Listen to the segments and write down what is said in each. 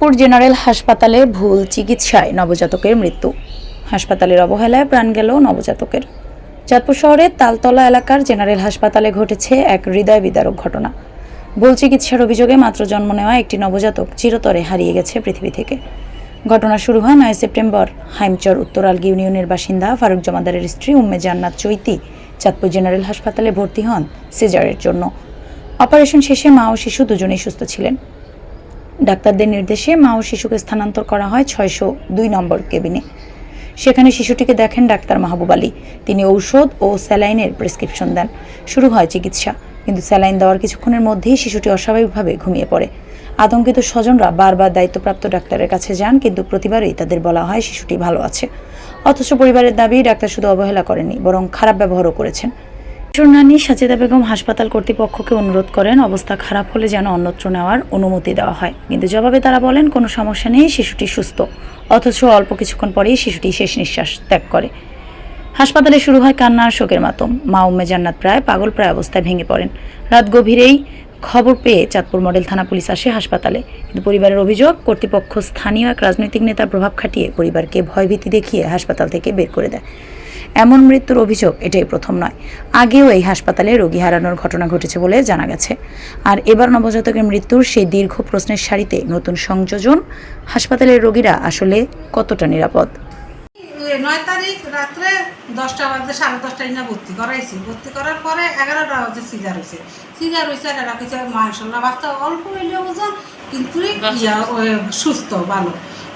Chandpur general হাসপাতালে ভুল চিকিৎসায় নবজাতকের মৃত্যু। হাসপাতালের অবহেলায় প্রাণ গেল নবজাতকের। চাঁদপুর শহরের তালতলা এলাকার জেনারেল হাসপাতালে ঘটেছে এক হৃদয় বিদারক ঘটনা। ভুল চিকিৎসার অভিযোগে মাত্র জন্ম নেওয়া একটি নবজাতক চিরতরে হারিয়ে গেছে পৃথিবী থেকে। ঘটনা শুরু হয় নয় সেপ্টেম্বর। হাইমচর উত্তরালগ ইউনিয়নের বাসিন্দা ফারুক জমাদারের স্ত্রী উম্মে জান্নাত চৈতি চাঁদপুর জেনারেল হাসপাতালে ভর্তি হন সিজারের জন্য। অপারেশন শেষে মা ও শিশু দুজনেই সুস্থ ছিলেন। ডাক্তারদের নির্দেশে মা ও শিশুকে স্থানান্তর করা হয় ছয়শো দুই নম্বর কেবিনে। সেখানে শিশুটিকে দেখেন ডাক্তার মাহবুব আলী। তিনি ঔষধ ও স্যালাইনের প্রেসক্রিপশন দেন। শুরু হয় চিকিৎসা, কিন্তু স্যালাইন দেওয়ার কিছুক্ষণের মধ্যেই শিশুটি অস্বাভাবিকভাবে ঘুমিয়ে পড়ে। আতঙ্কিত স্বজনরা বারবার দায়িত্বপ্রাপ্ত ডাক্তারের কাছে যান, কিন্তু প্রতিবারই তাদের বলা হয় শিশুটি ভালো আছে। অথচ পরিবারের দাবি, ডাক্তার শুধু অবহেলা করেননি, বরং খারাপ ব্যবহারও করেছেন। শিশুর নানি সাজেদা বেগম হাসপাতাল কর্তৃপক্ষকে অনুরোধ করেন, অবস্থা খারাপ হলে যেন অন্যত্র নেওয়ার অনুমতি দেওয়া হয়। কিন্তু জবাবে তারা বলেন, কোনো সমস্যা নেই, শিশুটি সুস্থ। অথচ অল্প কিছুক্ষণ পরেই শিশুটি শেষ নিঃশ্বাস ত্যাগ করে। হাসপাতালে শুরু হয় কান্না আর শোকের মাতম। মা উম্মে জান্নাত প্রায় পাগল প্রায় অবস্থায় ভেঙে পড়েন। রাত গভীরেই খবর পেয়ে চাঁদপুর মডেল থানা পুলিশ আসে হাসপাতালে। কিন্তু পরিবারের অভিযোগ, কর্তৃপক্ষ স্থানীয় এক রাজনৈতিক নেতার প্রভাব খাটিয়ে পরিবারকে ভয়ভীতি দেখিয়ে হাসপাতাল থেকে বের করে দেয়। এমন মৃত্যুর অভিযোগ এটাই প্রথম নয়। আগেও এই হাসপাতালে রোগী হারানোর ঘটনা ঘটেছে বলে জানা গেছে। আর এবার নবজাতকের মৃত্যুর সেই দীর্ঘ প্রশ্নের সারিতে নতুন সংযোজন হাসপাতালের রোগীরা আসলে কতটা নিরাপদ? নয় তারিখ রাত্রে দশটা বাজে সাড়ে দশটায় না ভর্তি করাইছি। ভর্তি করার পরে এগারোটা বাজে সিজার হয়েছে সিজার হয়েছে আর এরা কিছু মাসাল্লাহ বাচ্চা অল্প হইলে ওজন কিন্তু সুস্থ। ভালো।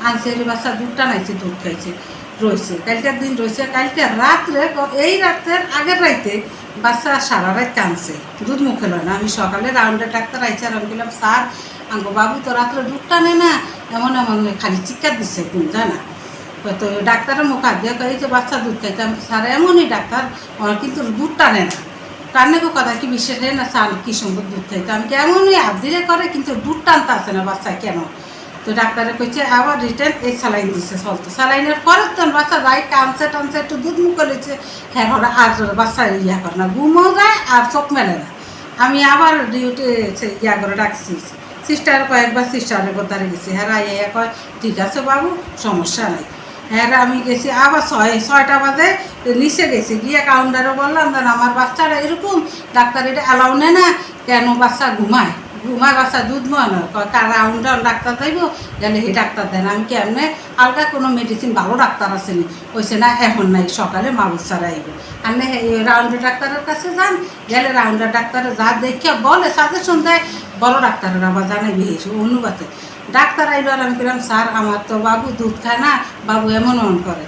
আনছে বাচ্চা দুধটা নাইছে দুধ খাইছে। রয়েছে কালকের দিন রয়েছে কালকে রাত্রে এই রাত্রের আগের রাইতে বাচ্চা সারা রাত কানছে দুধ মুখে লয় না। আমি সকালে রাউন্ডে ডাক্তার আইছে আর আমি বললাম স্যার, আঙ্গো বাবু তো রাত্রে দুধ টানে না। এমন এমন খালি চিৎকার দিচ্ছে কোন জানা? তো ডাক্তারের মুখ হাত দিয়ে যে বাচ্চা দুধ খাইতে আমি স্যার, এমনই ডাক্তার কিন্তু দুধ টানে না। টানে গো কথা কি বিশ্বাস না, স্যার, কি সুন্দর দুধ খাইতে? আমি কেমনই হাত দিলে করে, কিন্তু দুধ টানতে আসে না বাচ্চা কেন? তো ডাক্তারে কইছে, আবার রিটার্ন এই স্যালাইন দিছে চলতো স্যালাইনের পরে তো বাচ্চা যায় কানছে টানছে একটু দুধ মুখ করেছে হ্যাঁ আর বাচ্চা ইয়া করে না, ঘুমও যায় আর চোখ মেলে না। আমি আবার ডিউটি ইয়া করে ডাকছি। সিস্টার কয়েকবার সিস্টারের কোথায় গেছি হ্যাঁ ইয়া কয়, ঠিক আছে বাবু, সমস্যা নাই। হ্যাঁ আমি গেছি আবার ছয়, ছয়টা বাজে নিচে গেছি। গিয়ে কাউন্টারে বললাম আমার বাচ্চারা এরকম, ডাক্তার এটা অ্যালাউ নেয় না, কেন বাচ্চা ঘুমায়? ঘুমায় বাচ্চা দুধ মনে না কার রাউন্ডার ডাক্তার যাইব গেলে হে ডাক্তার দেন আমি কি কেমনে আলগা কোনো মেডিসিন ভালো ডাক্তার আসেনি কইছে না, এখন নাই, সকালে মা বাচ্চারা আইব। আর না রাউন্ডার ডাক্তারের কাছে যান, গেলে রাউন্ডার ডাক্তারে যা দেখে বলে সাজেশন দেয় বড় ডাক্তারের আবার জানাই বেশি অনুবাদে। ডাক্তার আইলো আর আমি বললাম স্যার, আমার তো বাবু দুধ খায় না, বাবু এমন এমন করে।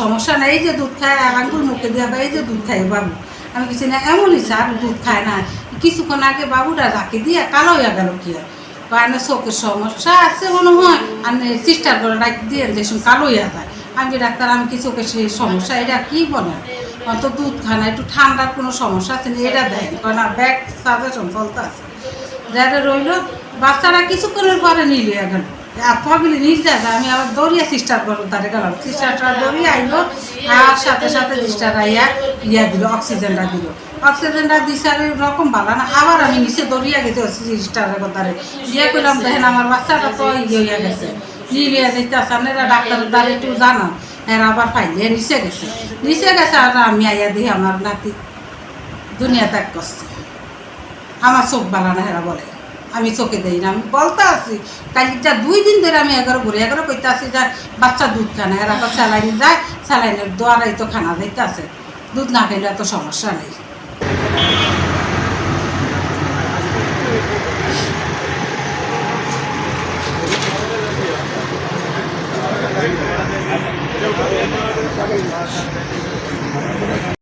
সমস্যা নেই যে দুধ খায় আঙ্গুল মুখে দেওয়া এই যে দুধ খায় বাবু। আমি কিছু না, এমনই স্যার, দুধ খায় না। কিছুক্ষণ আগে বাবুরা রাখি দিয়ে কালো হয়ে গেল কি কারণ চোখের সমস্যা আছে মনে হয়। আর সিস্টার করে রাখি দিয়ে দেখুন কালো হয়ে যায়। আমি ডাক্তার, আমি কি চোখের সেই সমস্যা? এটা কি বলে? অত দুধ খায় না, একটু ঠান্ডার কোনো সমস্যা আছে না, এটা দেন। কারণ ব্যাগ সাজেশন চলতে আছে। যারা রইল, বাচ্চারা কিছুক্ষণের পরে নিলে গেল। পগলি নিল যায় আমি আবার দৌড়িয়া সিস্টার করো তারে গেলাম সিস্টারটা দৌড়িয়ে আইলো, আর সাথে সাথে সিস্টার আইয়া ইয়া দিল, অক্সিজেনটা দিল। অক্সিজেনটা দিছে আর রকম ভালো না, আবার আমি নিচে দৌড়িয়া গেছি সিস্টারের কথারে। ইয়ে করলাম দেখেন আমার বাচ্চাটা তো ইয়ে হয়ে গেছে। নিলিয়া দিতে আসেন এরা ডাক্তারের দ্বারা একটু জানান এরা আবার ফাইলে নিচে গেছে। নিচে গেছে আর আমি আইয়া দিই আমার নাতি দুনিয়া ত্যাগ করছে। আমার চোখ বালা না হেরা বলে। আমি চোখে দেই না। আমি বলতে আসি কালি যা দুই দিন ধরে আমি এগারো ঘুরে এগারো করতে আসি যা বাচ্চা দুধ খানা এরা তো স্যালাইন যায়, স্যালাইনের দ্বারাই তো খানা দিতে আছে। দুধ না খেলে এত সমস্যা নেই।